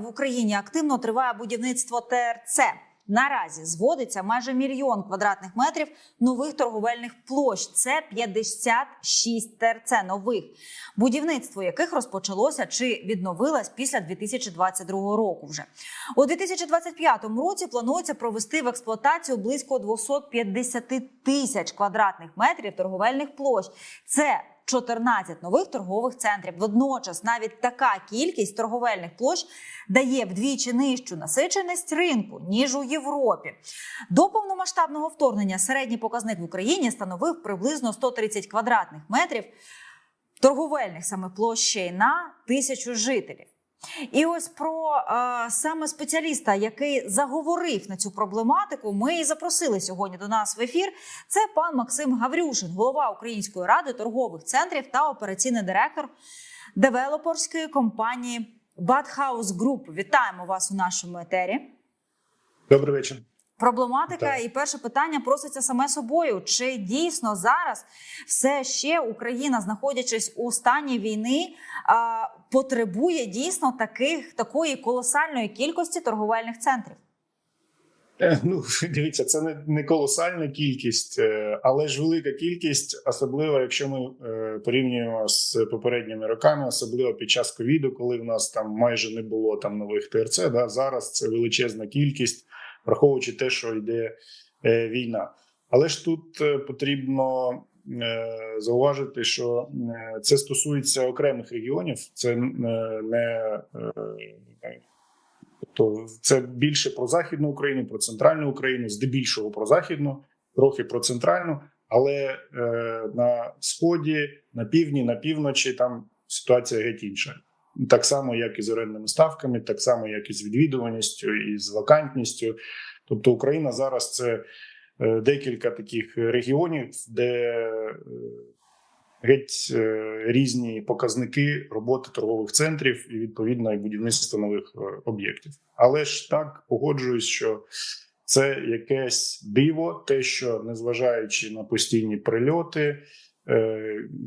В Україні активно триває будівництво ТРЦ. Наразі зводиться майже мільйон квадратних метрів нових торговельних площ. Це 56 ТРЦ нових, будівництво яких розпочалося чи відновилось після 2022 року. Вже у 2025 році планується провести в експлуатацію близько 250 тисяч квадратних метрів торговельних площ. Це 14 нових торгових центрів. Водночас навіть така кількість торговельних площ дає вдвічі нижчу насиченість ринку ніж у Європі. До повномасштабного вторгнення середній показник в Україні становив приблизно 130 квадратних метрів торговельних саме площей на тисячу жителів. І ось про е, саме спеціаліста, який заговорив на цю проблематику, ми і запросили сьогодні до нас в ефір. Це пан Максим Гаврюшин, голова Української ради торгових центрів та операційний директор девелоперської компанії Badhouse Group. Вітаємо вас у нашому етері. Добрий вечір. Проблематика Так. і перше питання проситься саме собою: чи дійсно зараз все ще Україна, знаходячись у стані війни, потребує дійсно таких такої колосальної кількості торговельних центрів? Е, Ну дивіться, це не, не колосальна кількість, е, але ж велика кількість, особливо якщо ми е, порівнюємо з попередніми роками, особливо під час ковіду, коли в нас там майже не було там нових ТРЦ. Да, зараз це величезна кількість, враховуючи те, що йде е, війна. Але ж тут е, потрібно е, зауважити, що це стосується окремих регіонів, це не Тобто це більше про західну Україну, про центральну Україну, здебільшого про західну, трохи про центральну, але на сході, на півдні, на півночі там ситуація геть інша. Так само, як і з орендними ставками, так само, як і з відвідуваністю, і з вакантністю. Тобто, Україна зараз це е, декілька таких регіонів, де е, геть е, різні показники роботи торгових центрів і відповідно і будівництва нових об'єктів. Але ж так погоджуюсь, що це якесь диво, те, що незважаючи на постійні прильоти,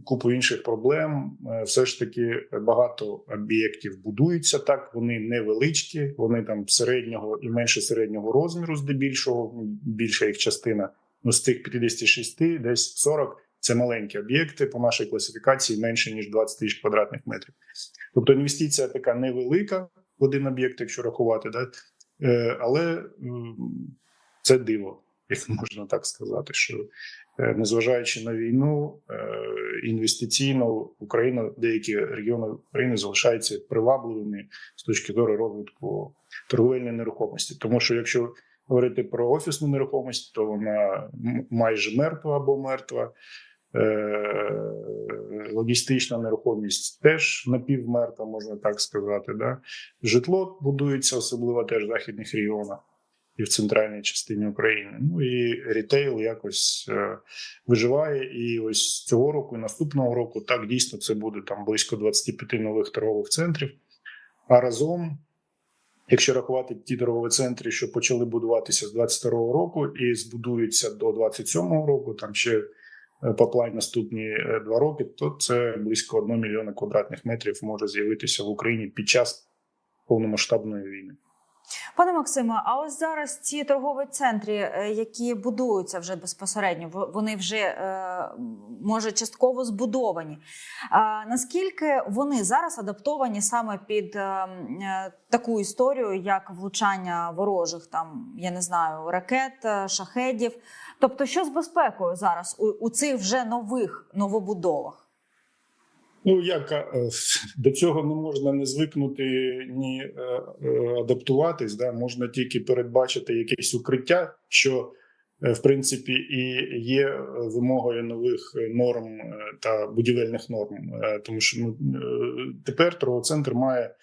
купу інших проблем, е, все ж таки багато об'єктів будуються так. Вони невеличкі, вони там середнього і менше середнього розміру, здебільшого більша їх частина. Ну з тих 56, десь 40 це маленькі об'єкти по нашій класифікації менше ніж 20 тисяч квадратних метрів. Тобто інвестиція така невелика в один об'єкт, якщо рахувати, да? Е, але це диво, як можна так сказати, що е, незважаючи на війну, е, інвестиційно Україна, деякі регіони України залишаються привабливими з точки зору розвитку торговельної нерухомості. Тому що якщо говорити про офісну нерухомість, то вона майже мертва або мертва. Е, Логістична нерухомість теж напівмертва, можна так сказати. Да? Житло будується, особливо теж в західних регіонах і в центральній частині України. Ну і рітейл якось е, виживає. І ось цього року, і наступного року, так дійсно це буде там близько 25 нових торгових центрів. А разом, якщо рахувати ті торгові центри, що почали будуватися з 22 року і збудуються до 27 року, там ще е, по плані наступні е, два роки, то це близько 1 мільйона квадратних метрів може з'явитися в Україні під час повномасштабної війни. Пане Максиме, а ось зараз ці торгові центри, е, які будуються вже безпосередньо, вони вже е, може частково збудовані. Наскільки вони зараз адаптовані саме під е, таку історію, як влучання ворожих там, я не знаю, ракет, шахедів? Тобто, що з безпекою зараз у цих вже нових новобудовах? Ну як е, до цього не можна не звикнути ні е, е, адаптуватись, да можна тільки передбачити якесь укриття, що в принципі і є вимогою нових норм та будівельних норм, тому що ну тепер торговий центр має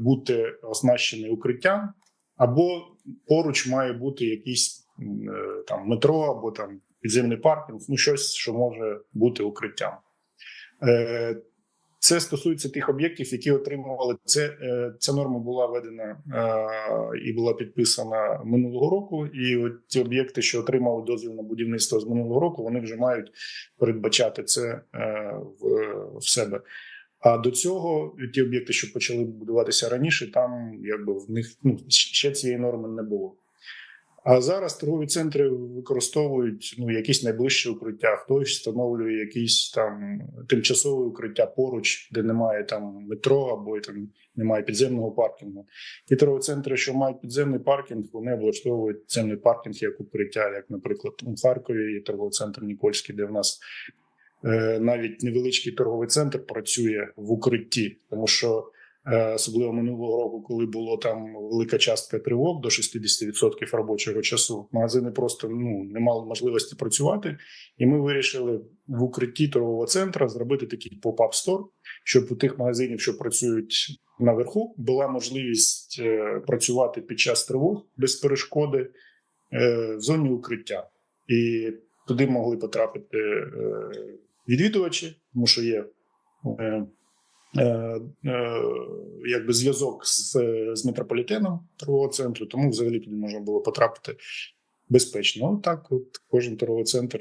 бути оснащений укриттям, або поруч має бути якийсь там метро, або там підземний паркінг, ну щось, що може бути укриттям. Е, Це стосується тих об'єктів, які отримували це. е, Ця норма була введена е, і була підписана минулого року. І от ті об'єкти, що отримали дозвіл на будівництво з минулого року, вони вже мають передбачати це в себе. А до цього ті об'єкти, що почали будуватися раніше, там якби в них ну, ще цієї норми не було. А зараз торгові центри використовують ну, якісь найближчі укриття, хтось встановлює якісь там тимчасове укриття поруч, де немає там метро або там немає підземного паркінгу. Ті торгові центри, що мають підземний паркінг, вони облаштовують підземний паркінг як укриття, як, наприклад, у Харкові є торговий центр Нікольський, де в нас е, навіть невеличкий торговий центр працює в укритті, тому що особливо минулого року, коли було там велика частка тривог до 60% робочого часу, магазини просто ну не мали можливості працювати, і ми вирішили в укритті торгового центру зробити такий поп-ап стор, щоб у тих магазинів, що працюють наверху, була можливість е, працювати під час тривог без перешкоди е, в зоні укриття, і туди могли потрапити е, відвідувачі, тому що є. Е, е, якби зв'язок з, з метрополітеном торгового центру, тому взагалі туди можна було потрапити безпечно. Ну, так, от кожен торговий центр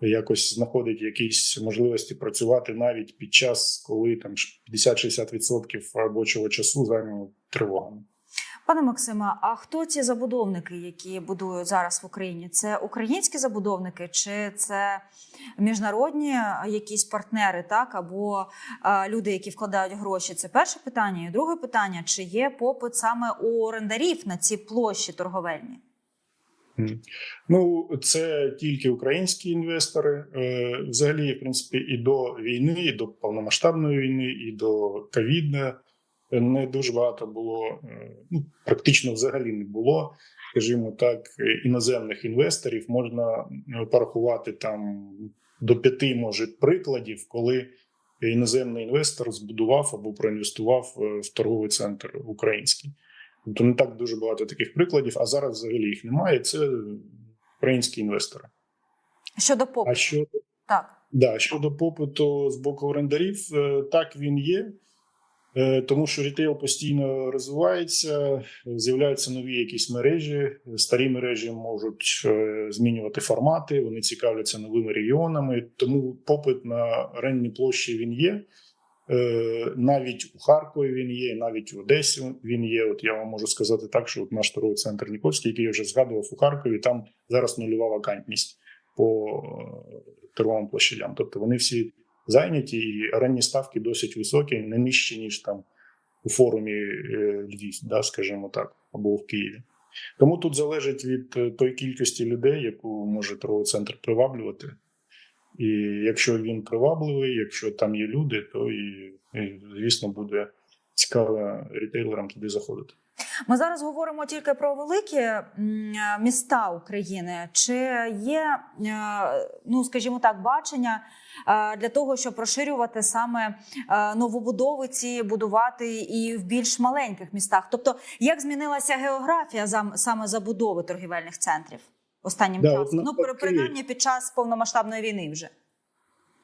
якось знаходить якісь можливості працювати навіть під час, коли там 50-60% робочого часу зайнято тривогами. Пане Максиме, а хто ці забудовники, які будують зараз в Україні? Це українські забудовники, чи це міжнародні якісь партнери, так або е, люди, які вкладають гроші? Це перше питання. І друге питання: чи є попит саме у орендарів на ці площі торговельні? Ну, це тільки українські інвестори. Е, Взагалі, в принципі, і до війни, і до повномасштабної війни, і до ковіду не дуже багато було, ну практично взагалі не було, скажімо так, іноземних інвесторів. Можна порахувати там до п'яти, може, прикладів, коли іноземний інвестор збудував або проінвестував е, в торговий центр український. Тобто не так дуже багато таких прикладів, а зараз взагалі їх немає. Це українські інвестори. Щодо попиту, А що так. Да, щодо попиту з боку орендарів, е, так він є, тому що рітейл постійно розвивається, з'являються нові якісь мережі. Старі мережі можуть е, змінювати формати, вони цікавляться новими регіонами. Тому попит на орендні площі він є. Е, Навіть у Харкові він є, навіть в Одесі він є. От я вам можу сказати так, що от наш торговий центр Нікольський, який я вже згадував у Харкові, там зараз нульова вакантність по е, торговим площадям. Тобто вони всі зайняті, і орендні ставки досить високі, не нижчі, ніж там у форумі е, Львів, да, скажімо так, або в Києві. Тому тут залежить від е, тої кількості людей, яку може торговий центр приваблювати. І якщо він привабливий, якщо там є люди, то і, і звісно буде цікаво рітейлерам туди заходити. Ми зараз говоримо тільки про великі міста України. Чи є, е, ну скажімо так, бачення е, для того, щоб розширювати саме е, новобудови ці будувати і в більш маленьких містах? Тобто, як змінилася географія саме забудови торгівельних центрів останнім Да, часом? Ну, при- принаймні під час повномасштабної війни вже.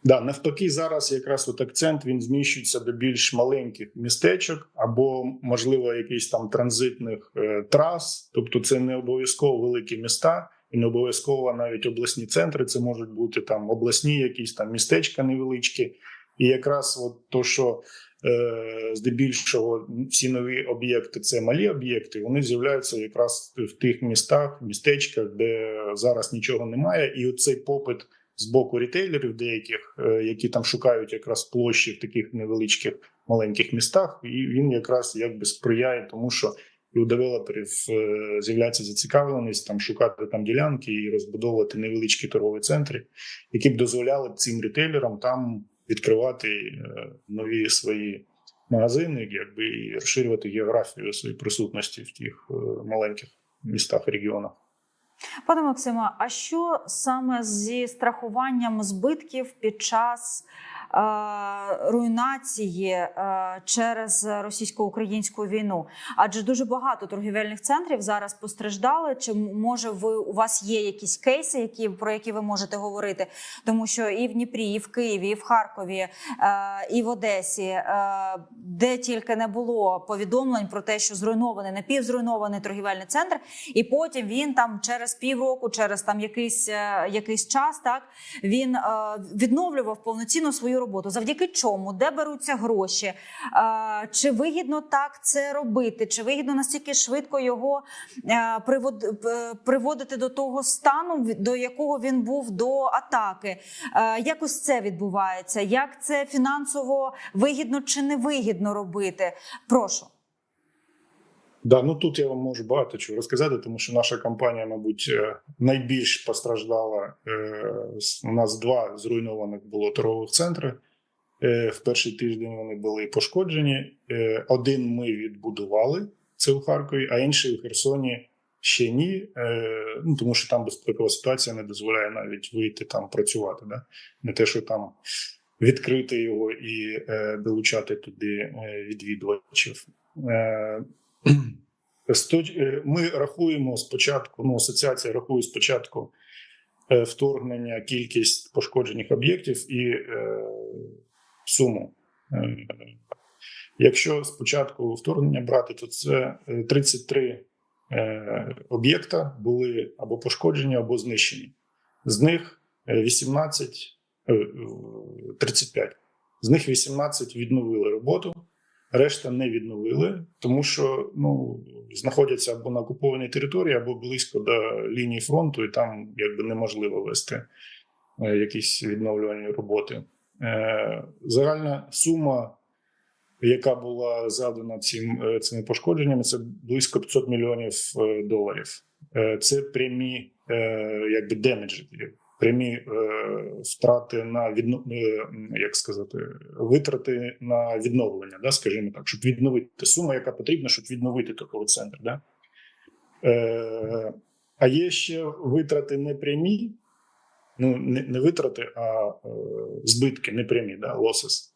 Да, навпаки, зараз якраз от акцент він зміщується до більш маленьких містечок або, можливо, якихось там транзитних е, трас. Тобто, це не обов'язково великі міста і не обов'язково навіть обласні центри. Це можуть бути там обласні, якісь там містечка невеличкі. І якраз от то, що е, здебільшого всі нові об'єкти це малі об'єкти, вони з'являються якраз в тих містах, містечках, де зараз нічого немає, і оцей попит з боку рітейлерів, деяких, е, які там шукають якраз площі в таких невеличких маленьких містах, і він якраз якби сприяє тому, що і у девелоперів е, з'являється зацікавленість там шукати там ділянки і розбудовувати невеличкі торгові центри, які б дозволяли цим рітейлерам там відкривати е, нові свої магазини, якби і розширювати географію своєї присутності в тих маленьких містах регіонах. Пане Максима, а що саме зі страхуванням збитків під час руйнації е, через російсько-українську війну? Адже дуже багато торгівельних центрів зараз постраждали. Чи може ви у вас є якісь кейси, які про які ви можете говорити? Тому що і в Дніпрі, і в Києві, і в Харкові, е, і в Одесі, е, де тільки не було повідомлень про те, що зруйнований напівзруйнований торгівельний центр, і потім він там через півроку, через там якийсь, е, якийсь час, так він е, відновлював повноцінно свою роботу? Завдяки чому? Де беруться гроші? Е, Чи вигідно так це робити? Чи вигідно настільки швидко його е, е, приводити до того стану, до якого він був до атаки? Якось Як ось це відбувається? Як це фінансово вигідно чи не вигідно робити? Прошу. Да, ну тут я вам можу багато чого розказати, тому що наша компанія, мабуть, е, найбільш постраждала. Е, У нас два зруйнованих було торгових центри. Е, В перший тиждень вони були пошкоджені. Один ми відбудували, це у Харкові, а інший у Херсоні ще ні. Ну тому що там безпекова ситуація не дозволяє навіть вийти там працювати. Да? Не те, що там відкрити його і долучати туди відвідувачів. Е, Ми рахуємо спочатку, ну, асоціація рахує спочатку е, вторгнення, кількість пошкоджених об'єктів і е, суму. Якщо спочатку вторгнення брати, то це е, 33 е, об'єкта були або пошкоджені, або знищені. З них е, 18, е, е, 35. З них 18 відновили роботу, решта не відновили, тому що ну, знаходяться або на окупованій території, або близько до лінії фронту, і там якби неможливо вести е, якісь відновлювальні роботи. Е, Загальна сума, яка була завдана цим, е, цими пошкодженнями, це близько 500 мільйонів доларів. Це прямі якби демеджі, прямі е, втрати на відно, е, як сказати, витрати на відновлення, да, скажімо так, щоб відновити суму, яка потрібна, щоб відновити такого центр. Да? Е, а є ще витрати непрямі, ну не, не витрати, а е, збитки непрямі, да, losses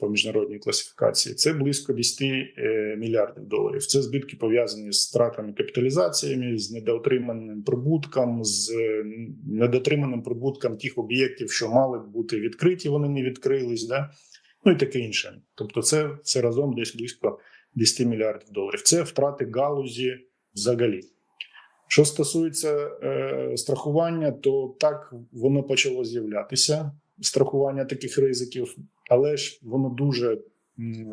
по міжнародній класифікації. Це близько 10 е, мільярдів доларів. Це збитки пов'язані з втратами капіталізаціями, з недоотриманим прибутком, з е, недотриманим прибутком тих об'єктів, що мали б бути відкриті, вони не відкрились. Да? Ну і таке інше. Тобто, це все разом десь близько 10 мільярдів доларів. Це втрати галузі взагалі. Що стосується е, страхування, то так воно почало з'являтися. Страхування таких ризиків, але ж воно дуже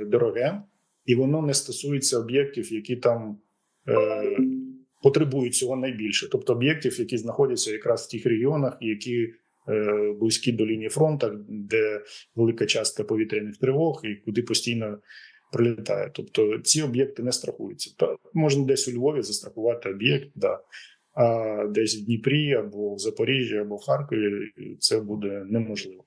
дороге, і воно не стосується об'єктів, які там е, потребують цього найбільше, тобто об'єктів, які знаходяться якраз в тих регіонах, які е, близькі до лінії фронту, де велика частка повітряних тривог і куди постійно прилітає. Тобто ці об'єкти не страхуються. Та можна десь у Львові застрахувати об'єкт, да. А десь в Дніпрі або в Запоріжжі, або в Харкові це буде неможливо.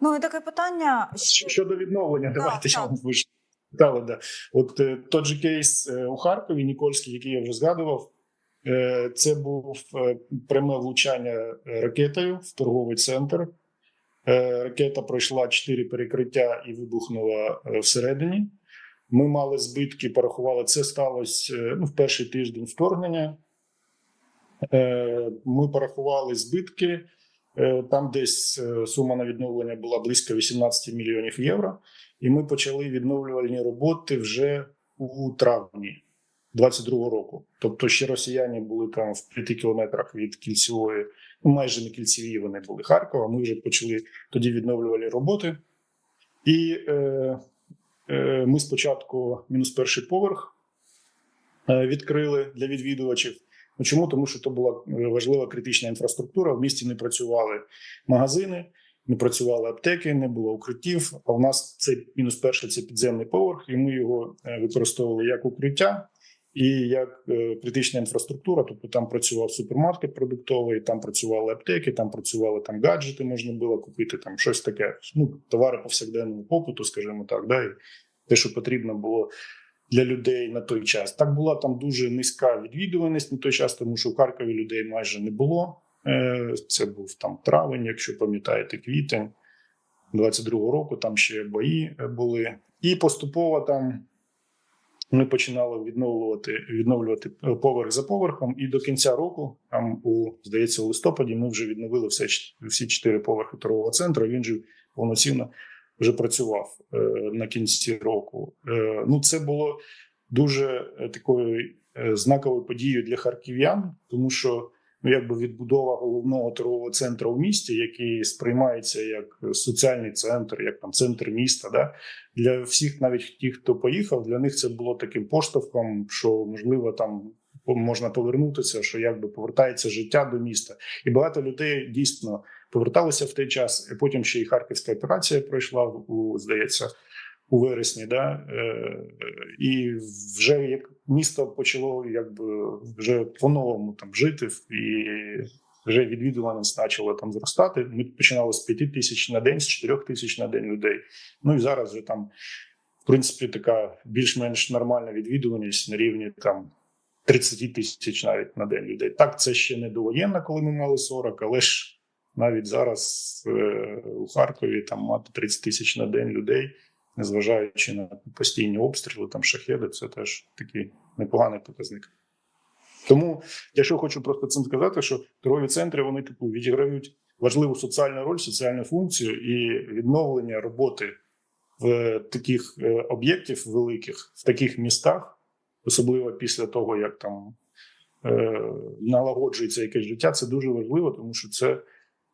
Ну і таке питання. Щодо відновлення, Так, давайте я вам ви ж питали, да. От е, той же кейс е, у Харкові, Нікольський, який я вже згадував, е, це був пряме влучання ракетою в торговий центр. Ракета пройшла чотири перекриття і вибухнула всередині. Ми мали збитки, порахували. Це сталося е, ну, в перший тиждень вторгнення. Е, Ми порахували збитки. Е, Там десь сума на відновлення була близько 18 мільйонів євро, і ми почали відновлювальні роботи вже у травні 22-го року. Тобто ще росіяни були там в 5 кілометрах від кільцевої, ну майже не кільцеві вони були Харкова. Ми вже почали тоді відновлювальні роботи. І ми спочатку мінус перший поверх е, відкрили для відвідувачів. Ну, чому? Тому що то була е, важлива критична інфраструктура. В місті не працювали магазини, не працювали аптеки, не було укриттів. А в нас цей мінус перший це підземний поверх, і ми його е, використовували як укриття і як е, критична інфраструктура. Тобто там працював супермаркет продуктовий, там працювали аптеки, там працювали там гаджети, можна було купити там щось таке. Ну товари повсякденного попиту, скажімо так, да, і те, що потрібно було для людей на той час. Так була там дуже низька відвідуваність на той час, тому що в Харкові людей майже не було. Е, Це був там травень, якщо пам'ятаєте, квітень 22-го року. Там ще бої е, були, і поступово там. Ми починали відновлювати відновлювати е, поверх за поверхом, і до кінця року, там у здається, у листопаді, ми вже відновили все всі чотири поверхи торгового центру. Він же повноцінно вже працював е, на кінці року. Е, ну, це було дуже е, такою е, знаковою подією для харків'ян, тому що ну, якби відбудова головного торгового центру в місті, який сприймається як соціальний центр, як там центр міста. Да? Для всіх, навіть тих, хто поїхав, для них це було таким поштовхом, що можливо там можна повернутися, що якби повертається життя до міста, і багато людей дійсно поверталися в той час. І потім ще й харківська операція пройшла у здається. У вересні, да е, і вже як місто почало якби вже по-новому там жити, і вже відвідуваність почала там зростати. Ми починали з 5 тисяч на день, з 4 тисяч на день людей. Ну і зараз вже там, в принципі, така більш-менш нормальна відвідуваність на рівні там 30 тисяч навіть на день людей. Так, це ще не довоєнна, коли ми мали 40, але ж навіть зараз е, у Харкові там мати 30 тисяч на день людей незважаючи на постійні обстріли, там шахеди, це теж такий непоганий показник. Тому я що хочу просто цим сказати, що торгові центри вони типу відіграють важливу соціальну роль, соціальну функцію і відновлення роботи в таких е, об'єктів великих, в таких містах, особливо після того, як там е, налагоджується якесь життя. Це дуже важливо, тому що це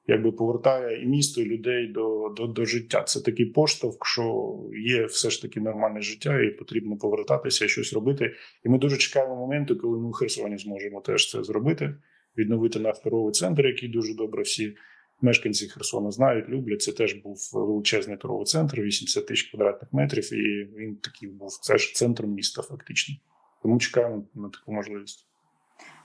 якби повертає і місто, і людей до, до, до життя. Це такий поштовх, що є все ж таки нормальне життя, і потрібно повертатися і щось робити. І ми дуже чекаємо моменту, коли ми у Херсоні зможемо теж це зробити, відновити наш торговий центр, який дуже добре всі. Мешканці Херсона знають, люблять. Це теж був величезний торговий центр, 80 тисяч квадратних метрів, і він такий був це ж центром міста, фактично. Тому чекаємо на таку можливість.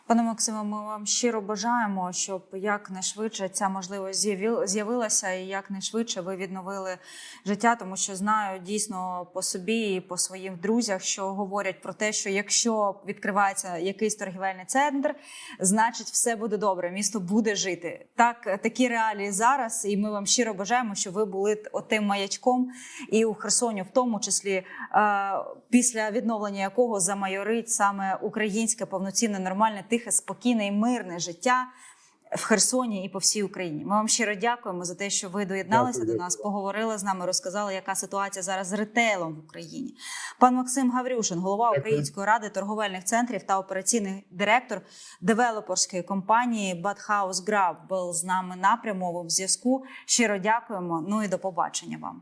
Пане Максиме, ми вам щиро бажаємо, щоб якнайшвидше ця можливість з'явилася, і якнайшвидше ви відновили життя, тому що знаю дійсно по собі і по своїм друзях, що говорять про те, що якщо відкривається якийсь торгівельний центр, значить все буде добре, місто буде жити. Так, такі реалії зараз, і ми вам щиро бажаємо, щоб ви були отим маячком і у Херсоні, в тому числі е, після відновлення якого замайорить саме українське повноцінне, нормальне, тихе, спокійне і мирне життя. В Херсоні і по всій Україні. Ми вам щиро дякуємо за те, що ви доєдналися Дякую, до нас, поговорили з нами, розказали, яка ситуація зараз з ретейлом в Україні. Пан Максим Гаврюшин, голова Дякую. Української ради торговельних центрів та операційний директор девелоперської компанії Badhouse Grab, був з нами на прямовому зв'язку. Щиро дякуємо. Ну і до побачення вам.